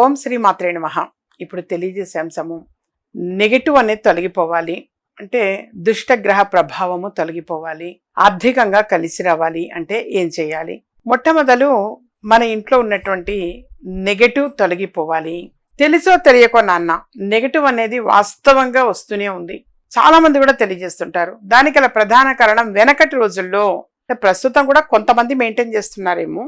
ఓం శ్రీ మాత్రే నమ. ఇప్పుడు తెలియజేసే అంశము నెగటివ్ అనేది తొలగిపోవాలి. అంటే దుష్టగ్రహ ప్రభావము తొలగిపోవాలి. ఆర్థికంగా కలిసి రావాలి. అంటే ఏం చేయాలి? మొట్టమొదలు మన ఇంట్లో ఉన్నటువంటి నెగటివ్ తొలగిపోవాలి. తెలుసో తెలియకో నాన్న నెగటివ్ అనేది వాస్తవంగా వస్తూనే ఉంది. చాలా మంది కూడా తెలియజేస్తుంటారు. దానికి గల ప్రధాన కారణం వెనకటి రోజుల్లో ప్రస్తుతం కూడా కొంతమంది మెయింటైన్ చేస్తున్నారేమో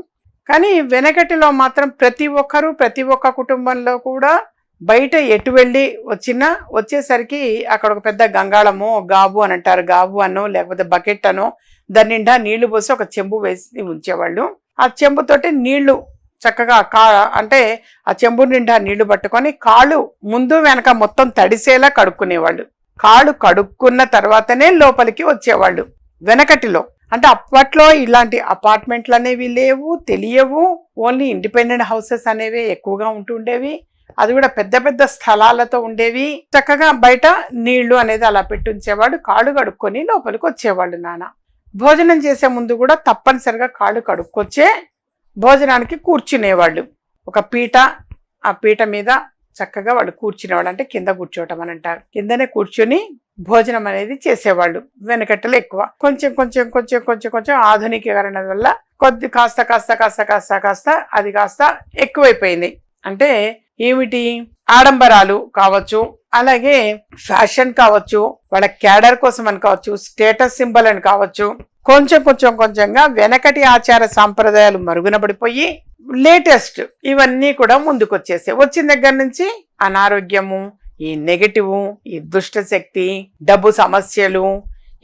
కానీ వెనకటిలో మాత్రం ప్రతి ఒక్కరూ ప్రతి ఒక్క కుటుంబంలో కూడా బయట ఎటు వెళ్ళి వచ్చినా వచ్చేసరికి అక్కడ ఒక పెద్ద గంగాళము గాబు అని అంటారు. గాబు అనో లేకపోతే బకెట్ అనో దాని నిండా నీళ్ళు పోసి ఒక చెంబు వేసి ఉంచేవాళ్ళు. ఆ చెంబుతోటి నీళ్ళు చక్కగా కా అంటే ఆ చెంబు నిండా నీళ్ళు పట్టుకొని కాళ్ళు ముందు వెనక మొత్తం తడిసేలా కడుక్కునేవాళ్ళు. కాళ్ళు కడుక్కున్న తర్వాతనే లోపలికి వచ్చేవాళ్ళు. వెనకటిలో అంటే అప్పట్లో ఇలాంటి అపార్ట్మెంట్లు అనేవి లేవు తెలియవు. ఓన్లీ ఇండిపెండెంట్ హౌసెస్ అనేవి ఎక్కువగా ఉంటుండేవి అది కూడా పెద్ద పెద్ద స్థలాలతో ఉండేవి. చక్కగా బయట నీళ్ళు అనేది అలా పెట్టుంచేవాడు కాళ్ళు కడుక్కొని లోపలికి వచ్చేవాళ్ళు నాన్న. భోజనం చేసే ముందు కూడా తప్పనిసరిగా కాళ్ళు కడుక్కొచ్చే భోజనానికి కూర్చునేవాళ్ళు. ఒక పీట ఆ పీట మీద చక్కగా వాళ్ళు కూర్చునేవాళ్ళు. అంటే కింద కూర్చోవటం అని అంటారు. కిందనే కూర్చొని భోజనం అనేది చేసేవాళ్ళు. వెనకట్టలు ఎక్కువ. కొంచెం కొంచెం కొంచెం కొంచెం కొంచెం ఆధునికీకరణ వల్ల కొద్ది కాస్త కాస్త కాస్త కాస్త కాస్త అది కాస్త ఎక్కువైపోయింది. అంటే ఏమిటి? ఆడంబరాలు కావచ్చు అలాగే ఫ్యాషన్ కావచ్చు వాళ్ళ క్యాడర్ కోసం అని కావచ్చు స్టేటస్ సింబల్ అని కావచ్చు కొంచెం కొంచెం కొంచెంగా వెనకటి ఆచార సాంప్రదాయాలు మరుగున పడిపోయి లేటెస్ట్ ఇవన్నీ కూడా ముందుకు వచ్చేసాయి వచ్చిన దగ్గర నుంచి అనారోగ్యము ఈ నెగటివ్ ఈ దుష్ట శక్తి డబ్బు సమస్యలు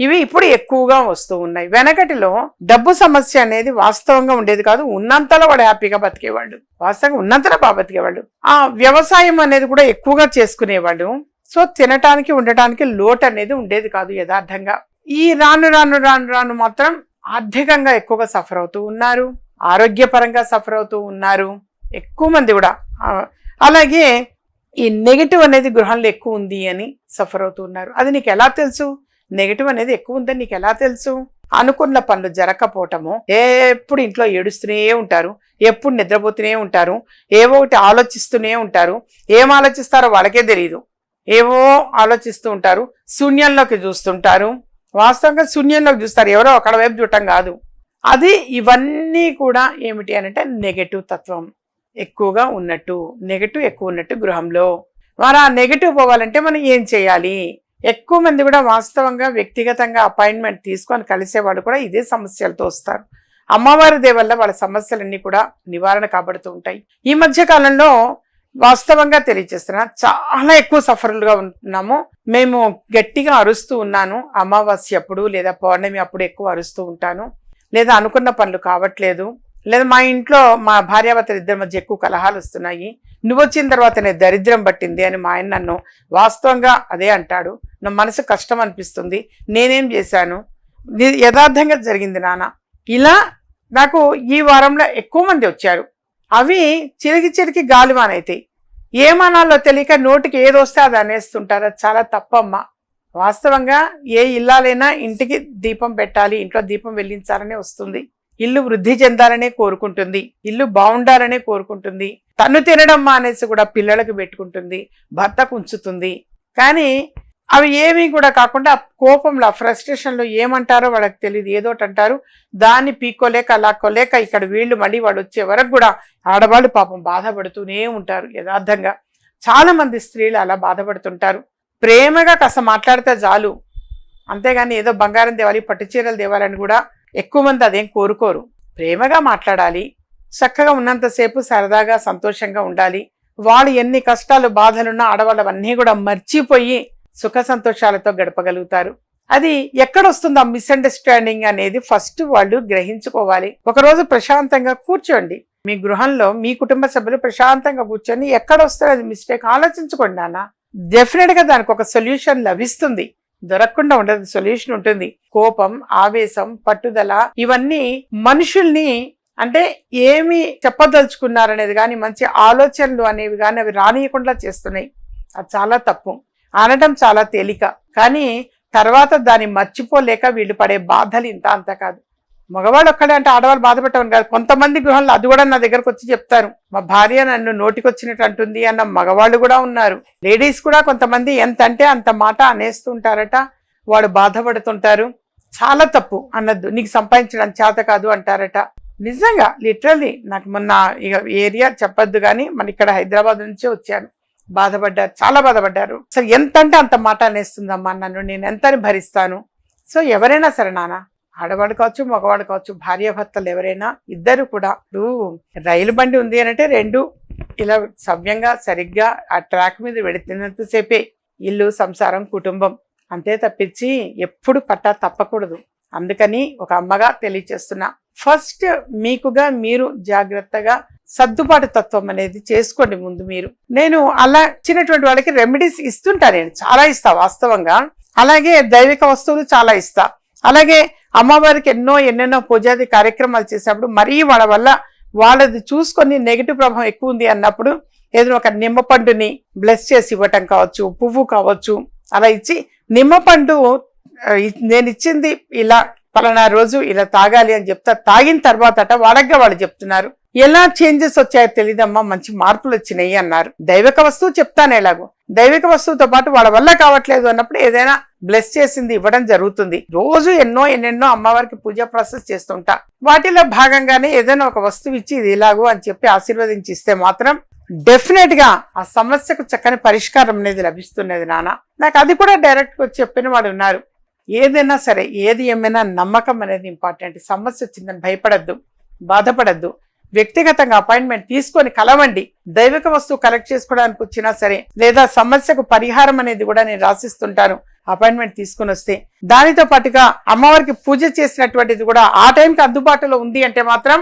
ఇవి ఇప్పుడు ఎక్కువగా వస్తూ ఉన్నాయి. వెనకటిలో డబ్బు సమస్య అనేది వాస్తవంగా ఉండేది కాదు ఉన్నంతలో వాడు హ్యాపీగా బతికేవాళ్ళు వాస్తవంగా ఉన్నంతలో బాగా బతికేవాళ్ళు ఆ వ్యవసాయం అనేది కూడా ఎక్కువగా చేసుకునేవాళ్ళు సో తినటానికి ఉండటానికి లోటు అనేది ఉండేది కాదు యథార్థంగా. ఈ రాను రాను రాను రాను మాత్రం ఆర్థికంగా ఎక్కువగా సఫర్ అవుతూ ఉన్నారు. ఆరోగ్యపరంగా సఫర్ అవుతూ ఉన్నారు. ఎక్కువ మంది కూడా. అలాగే ఈ నెగిటివ్ అనేది గృహంలో ఎక్కువ ఉంది అని సఫర్ అవుతూ ఉన్నారు. అది నీకు ఎలా తెలుసు? నెగిటివ్ అనేది ఎక్కువ ఉందని నీకు ఎలా తెలుసు? అనుకున్న పనులు జరగకపోవటము. ఎప్పుడు ఇంట్లో ఏడుస్తూనే ఉంటారు. ఎప్పుడు నిద్రపోతూనే ఉంటారు. ఏవో ఒకటి ఆలోచిస్తూనే ఉంటారు. ఏం ఆలోచిస్తారో వాళ్ళకే తెలియదు ఏవో ఆలోచిస్తూ ఉంటారు. శూన్యంలోకి చూస్తుంటారు. వాస్తవంగా శూన్యంలోకి చూస్తారు. ఎవరో ఒకళ్ళ వైపు చూడటం కాదు. అది ఇవన్నీ కూడా ఏమిటి అని అంటే నెగటివ్ తత్వం ఎక్కువగా ఉన్నట్టు నెగటివ్ ఎక్కువ ఉన్నట్టు గృహంలో. మరి ఆ నెగటివ్ పోవాలంటే మనం ఏం చేయాలి? ఎక్కువ మంది కూడా వాస్తవంగా వ్యక్తిగతంగా అపాయింట్మెంట్ తీసుకొని కలిసేవాళ్ళు కూడా ఇదే సమస్యలతో వస్తారు. అమ్మవారి దే వల్ల వాళ్ళ సమస్యలన్నీ కూడా నివారణ కాబడుతూ ఉంటాయి. ఈ మధ్య కాలంలో వాస్తవంగా తెలియజేస్తున్నా చాలా ఎక్కువ సఫరులుగా ఉంటున్నాము మేము గట్టిగా అరుస్తూ ఉన్నాను. అమావాస్య అప్పుడు లేదా పౌర్ణమి అప్పుడు ఎక్కువ అరుస్తూ ఉంటాను. లేదా అనుకున్న పనులు కావట్లేదు. లేదా మా ఇంట్లో మా భార్యాభర్తలు ఇద్దరి మధ్య ఎక్కువ కలహాలు వస్తున్నాయి. నువ్వు వచ్చిన తర్వాత నేను దరిద్రం పట్టింది అని మా ఆయన నన్ను వాస్తవంగా అదే అంటాడు. నా మనసు కష్టం అనిపిస్తుంది. నేనేం చేశాను? యథార్థంగా జరిగింది నాన్న. ఇలా నాకు ఈ వారంలో ఎక్కువ మంది వచ్చారు. అవి చిరిగి చిరిగి గాలిమానైతాయి ఏమనాలో తెలియక నోటికి ఏదొస్తే అది అనేస్తుంటారు. అది చాలా తప్పమ్మా. వాస్తవంగా ఏ ఇల్లాలైనా ఇంటికి దీపం పెట్టాలి ఇంట్లో దీపం వెలిగించాలనే వస్తుంది. ఇల్లు వృద్ధి చెందాలనే కోరుకుంటుంది. ఇల్లు బాగుండాలనే కోరుకుంటుంది. తను తినడం మానేసి కూడా పిల్లలకు పెట్టుకుంటుంది భర్తకు ఉంచుతుంది. కానీ అవి ఏమీ కూడా కాకుండా కోపంలో ఫ్రస్ట్రేషన్లో ఏమంటారో వాళ్ళకి తెలియదు ఏదోటి అంటారు. దాన్ని పీక్కోలేక లాక్కోలేక ఇక్కడ వీళ్ళు మళ్ళీ వాళ్ళు వచ్చే వరకు కూడా ఆడవాళ్ళు పాపం బాధపడుతూనే ఉంటారు యథార్థంగా. చాలామంది స్త్రీలు అలా బాధపడుతుంటారు. ప్రేమగా కాస్త మాట్లాడితే చాలు. అంతేగాని ఏదో బంగారం దేవాలి పట్టుచీరలు దేవాలని కూడా ఎక్కువ మంది అదేం కోరుకోరు. ప్రేమగా మాట్లాడాలి చక్కగా ఉన్నంతసేపు సరదాగా సంతోషంగా ఉండాలి. వాళ్ళు ఎన్ని కష్టాలు బాధలున్నా ఆడవాళ్ళు అవన్నీ కూడా మర్చిపోయి సుఖ సంతోషాలతో గడపగలుగుతారు. అది ఎక్కడొస్తుంది ఆ మిస్అండర్స్టాండింగ్ అనేది ఫస్ట్ వాళ్ళు గ్రహించుకోవాలి. ఒకరోజు ప్రశాంతంగా కూర్చోండి. మీ గృహంలో మీ కుటుంబ సభ్యులు ప్రశాంతంగా కూర్చొని ఎక్కడ వస్తే అది మిస్టేక్ ఆలోచించుకోండి నాన్న. డెఫినెట్గా దానికి ఒక సొల్యూషన్ లభిస్తుంది. దొరకకుండా ఉండదు సొల్యూషన్ ఉంటుంది. కోపం ఆవేశం పట్టుదల ఇవన్నీ మనుషుల్ని అంటే ఏమి చెప్పదలుచుకున్నారనేది కానీ మంచి ఆలోచనలు అనేవి కానీ అవి రానియకుండా చేస్తున్నాయి. అది చాలా తప్పు. అనడం చాలా తేలిక. కానీ తర్వాత దాన్ని మర్చిపోలేక వీళ్ళు పడే బాధలు ఇంత అంత కాదు. మగవాడు ఒక్కడే అంటే ఆడవాళ్ళు బాధపెట్టవని కాదు. కొంతమంది గృహంలో అది కూడా నా దగ్గరకు వచ్చి చెప్తారు. మా భార్య నన్ను నోటికొచ్చినట్టు అంటుంది అన్న మగవాళ్ళు కూడా ఉన్నారు. లేడీస్ కూడా కొంతమంది ఎంత అంటే అంత మాట అనేస్తుంటారట. వాడు బాధపడుతుంటారు. చాలా తప్పు అన్నద్దు నీకు సంపాదించడం చేత కాదు అంటారట. నిజంగా లిటరల్లీ నాకు మొన్న ఇక ఏరియా చెప్పొద్దు కానీ మన ఇక్కడ హైదరాబాద్ నుంచే వచ్చాను. బాధపడ్డారు. చాలా బాధపడ్డారు. అసలు ఎంత అంటే అంత మాట అనేస్తుందమ్మా నన్ను. నేను ఎంతని భరిస్తాను? సో ఎవరైనా సరే నానా ఆడవాడు కావచ్చు మగవాడు కావచ్చు భార్యాభర్తలు ఎవరైనా ఇద్దరు కూడా ఇప్పుడు రైలు బండి ఉంది అని అంటే రెండు ఇలా సవ్యంగా సరిగ్గా ఆ ట్రాక్ మీద వెళుతున్నంతసేపే ఇల్లు సంసారం కుటుంబం అంతే తప్పించి ఎప్పుడు పట్టా తప్పకూడదు. అందుకని ఒక అమ్మగా తెలియచేస్తున్నా ఫస్ట్ మీకుగా మీరు జాగ్రత్తగా సర్దుబాటు తత్వం అనేది చేసుకోండి ముందు మీరు. నేను అలా ఇచ్చినటువంటి వాళ్ళకి రెమెడీస్ ఇస్తుంటా నేను చాలా ఇస్తా వాస్తవంగా. అలాగే దైవిక వస్తువులు చాలా ఇస్తా. అలాగే అమ్మవారికి ఎన్నో ఎన్నెన్నో పూజాది కార్యక్రమాలు చేసినప్పుడు మరీ వాళ్ళ వల్ల వాళ్ళది చూసుకొని నెగిటివ్ ప్రభావం ఎక్కువ ఉంది అన్నప్పుడు ఏదైనా ఒక నిమ్మపండుని బ్లెస్ చేసి ఇవ్వటం కావచ్చు పువ్వు కావచ్చు అలా ఇచ్చి నిమ్మపండు నేను ఇచ్చింది ఇలా పలానా రోజు ఇలా తాగాలి అని చెప్తా తాగిన తర్వాత వాడగ్గా వాళ్ళు చెప్తున్నారు. ఎలా చేంజెస్ వచ్చాయో తెలియదమ్మా మంచి మార్పులు వచ్చినాయి అన్నారు. దైవిక వస్తువు చెప్తాను ఎలాగో. దైవిక వస్తువుతో పాటు వాళ్ళ వల్ల కావట్లేదు అన్నప్పుడు ఏదైనా బ్లెస్ చేసింది ఇవ్వడం జరుగుతుంది. రోజు ఎన్నో ఎన్నెన్నో అమ్మవారికి పూజ ప్రాసెస్ చేస్తుంటా. వాటిలో భాగంగానే ఏదైనా ఒక వస్తువు ఇచ్చి ఇది ఇలాగో అని చెప్పి ఆశీర్వదించి ఇస్తే మాత్రం డెఫినెట్గా ఆ సమస్యకు చక్కని పరిష్కారం అనేది లభిస్తున్నది నాన్న. నాకు అది కూడా డైరెక్ట్గా చెప్పిన వాడు ఉన్నారు. ఏదైనా సరే ఏది ఏమైనా నమ్మకం అనేది ఇంపార్టెంట్. సమస్య వచ్చిందని భయపడద్దు బాధపడద్దు. వ్యక్తిగతంగా అపాయింట్మెంట్ తీసుకొని కలవండి. దైవిక వస్తువు కలెక్ట్ చేసుకోవడానికి వచ్చినా సరే లేదా సమస్యకు పరిహారం అనేది కూడా నేను రాసిస్తుంటాను. అపాయింట్మెంట్ తీసుకుని వస్తే దానితో పాటుగా అమ్మవారికి పూజ చేసినటువంటిది కూడా ఆ టైంకి అందుబాటులో ఉంది అంటే మాత్రం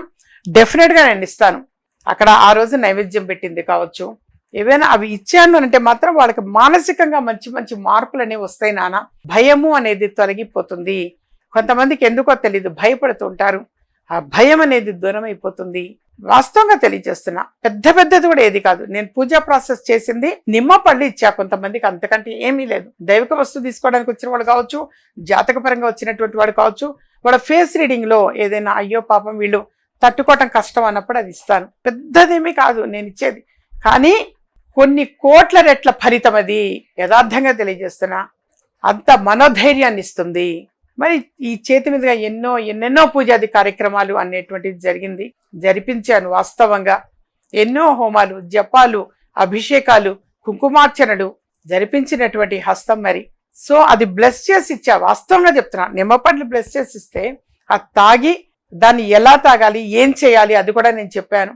డెఫినెట్గా నేను ఇస్తాను. అక్కడ ఆ రోజు నైవేద్యం పెట్టింది కావచ్చు. ఏవైనా అవి ఇచ్చాను అంటే మాత్రం వాళ్ళకి మానసికంగా మంచి మంచి మార్పులు అనేవి వస్తాయి నాన్న. భయము అనేది తొలగిపోతుంది. కొంతమందికి ఎందుకో తెలియదు భయపడుతుంటారు ఆ భయం అనేది దూరం అయిపోతుంది వాస్తవంగా తెలియజేస్తున్నా. పెద్ద పెద్దది కూడా ఏది కాదు. నేను పూజా ప్రాసెస్ చేసింది నిమ్మ పళ్ళు ఇచ్చా కొంతమందికి. అంతకంటే ఏమీ లేదు. దైవిక వస్తువు తీసుకోవడానికి వచ్చిన వాడు కావచ్చు జాతకపరంగా వచ్చినటువంటి వాడు కావచ్చు వాడు ఫేస్ రీడింగ్లో ఏదైనా అయ్యో పాపం వీళ్ళు తట్టుకోవటం కష్టం అన్నప్పుడు అది ఇస్తాను. పెద్దదేమీ కాదు. నేను ఇచ్చేది. కానీ కొన్ని కోట్ల రెట్ల ఫలితం అది. యథార్థంగా తెలియజేస్తున్నా. అంత మనోధైర్యాన్ని ఇస్తుంది. మరి ఈ చేతి మీదుగా ఎన్నో ఎన్నెన్నో పూజాది కార్యక్రమాలు అనేటువంటిది జరిగింది జరిపించాను వాస్తవంగా. ఎన్నో హోమాలు జపాలు అభిషేకాలు కుంకుమార్చనలు జరిపించినటువంటి హస్తం మరి. సో అది బ్లెస్ చేసి ఇచ్చా వాస్తవంగా చెప్తున్నా నిమ్మపండ్లు బ్లెస్ చేసి ఇస్తే అది తాగి దాన్ని ఎలా తాగాలి ఏం చేయాలి అది కూడా నేను చెప్పాను.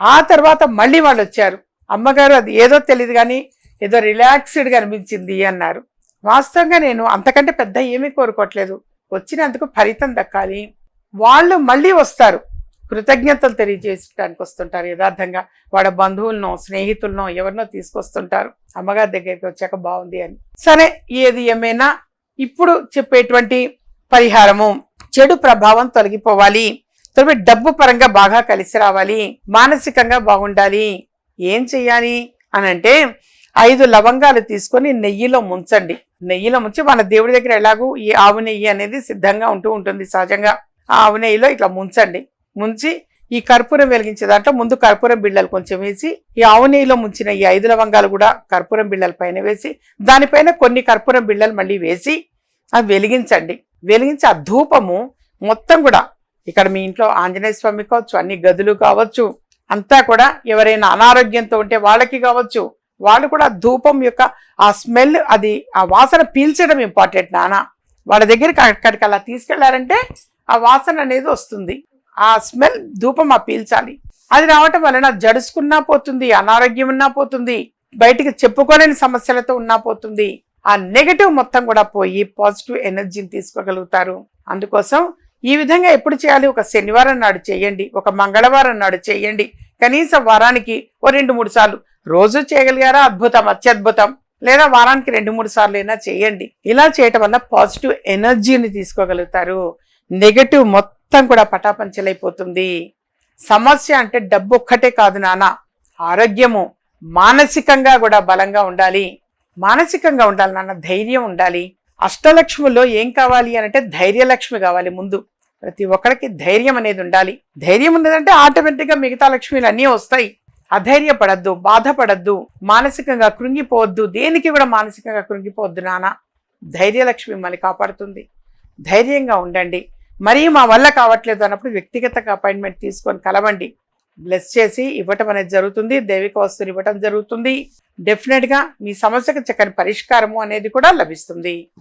ఆ తర్వాత మళ్ళీ వాళ్ళు వచ్చారు. అమ్మగారు అది ఏదో తెలియదు కానీ ఏదో రిలాక్స్డ్గా అనిపించింది అన్నారు. వాస్తవంగా నేను అంతకంటే పెద్ద ఏమీ కోరుకోవట్లేదు. వచ్చినందుకు ఫలితం దక్కాలి. వాళ్ళు మళ్ళీ వస్తారు. కృతజ్ఞతలు తెలియజేయడానికి వస్తుంటారు యథార్థంగా. వాళ్ళ బంధువులనో స్నేహితులనో ఎవరినో తీసుకొస్తుంటారు. అమ్మగారి దగ్గరికి వచ్చాక బాగుంది అని. సరే ఏది ఏమైనా ఇప్పుడు చెప్పేటువంటి పరిహారము. చెడు ప్రభావం తొలగిపోవాలి. తొలగి డబ్బు పరంగా బాగా కలిసి రావాలి. మానసికంగా బాగుండాలి. ఏం చెయ్యాలి? అని అంటే ఐదు లవంగాలు తీసుకొని నెయ్యిలో ముంచండి. నెయ్యిలో ముంచి మన దేవుడి దగ్గర ఎలాగూ ఈ ఆవు నెయ్యి అనేది సిద్ధంగా ఉంటూ ఉంటుంది సహజంగా. ఆ ఆవు నెయ్యిలో ఇట్లా ముంచండి. ముంచి ఈ కర్పూరం వెలిగించే దాంట్లో ముందు కర్పూరం బిళ్ళలు కొంచెం వేసి ఈ ఆవు నెయ్యిలో ముంచిన ఈ ఐదు లవంగాలు కూడా కర్పూరం బిళ్ళల పైన వేసి దానిపైన కొన్ని కర్పూరం బిళ్ళలు మళ్ళీ వేసి అవి వెలిగించండి. వెలిగించి ఆ ధూపము మొత్తం కూడా ఇక్కడ మీ ఇంట్లో ఆంజనేయ స్వామి కావచ్చు అన్ని గదులు కావచ్చు అంతా కూడా ఎవరైనా అనారోగ్యంతో ఉంటే వాళ్ళకి కావచ్చు వాళ్ళు కూడా ధూపం యొక్క ఆ స్మెల్ అది ఆ వాసన పీల్చడం ఇంపార్టెంట్ నాన్న వాళ్ళ దగ్గరికి అక్కడికి అలా తీసుకెళ్ళారంటే ఆ వాసన అనేది వస్తుంది. ఆ స్మెల్ ధూపం ఆ పీల్చాలి. అది రావటం వలన జడుసుకున్నా పోతుంది అనారోగ్యం ఉన్నా పోతుంది బయటికి చెప్పుకోలేని సమస్యలతో ఉన్నా పోతుంది. ఆ నెగటివ్ మొత్తం కూడా పోయి పాజిటివ్ ఎనర్జీని తీసుకోగలుగుతారు. అందుకోసం ఈ విధంగా ఎప్పుడు చేయాలి? ఒక శనివారం నాడు చేయండి ఒక మంగళవారం నాడు చేయండి. కనీసం వారానికి ఓ రెండు మూడు సార్లు. రోజు చేయగలిగారా? అద్భుతం అత్యద్భుతం. లేదా వారానికి రెండు మూడు సార్లు అయినా చేయండి. ఇలా చేయటం వల్ల పాజిటివ్ ఎనర్జీని తీసుకోగలుగుతారు. నెగటివ్ మొత్తం కూడా పటాపంచలైపోతుంది. సమస్య అంటే డబ్బు ఒక్కటే కాదు నాన్న. ఆరోగ్యము మానసికంగా కూడా బలంగా ఉండాలి. మానసికంగా ఉండాలి నాన్న ధైర్యం ఉండాలి. అష్టలక్ష్మిలో ఏం కావాలి అని అంటే ధైర్యలక్ష్మి కావాలి ముందు. ప్రతి ఒక్కరికి ధైర్యం అనేది ఉండాలి. ధైర్యం ఉన్నదంటే ఆటోమేటిక్గా మిగతా లక్ష్మీలు అన్నీ వస్తాయి. అధైర్యపడద్దు బాధపడద్దు మానసికంగా కృంగిపోవద్దు. దేనికి కూడా మానసికంగా కృంగిపోవద్దు నాన్న. ధైర్యలక్ష్మి మిమ్మల్ని కాపాడుతుంది. ధైర్యంగా ఉండండి. మరీ మా వల్ల కావట్లేదు అన్నప్పుడు వ్యక్తిగత అపాయింట్మెంట్ తీసుకొని కలవండి. బ్లెస్ చేసి ఇవ్వటం అనేది జరుగుతుంది. దైవిక వస్తువులు ఇవ్వటం జరుగుతుంది. డెఫినెట్గా మీ సమస్యకు చక్కని పరిష్కారము అనేది కూడా లభిస్తుంది.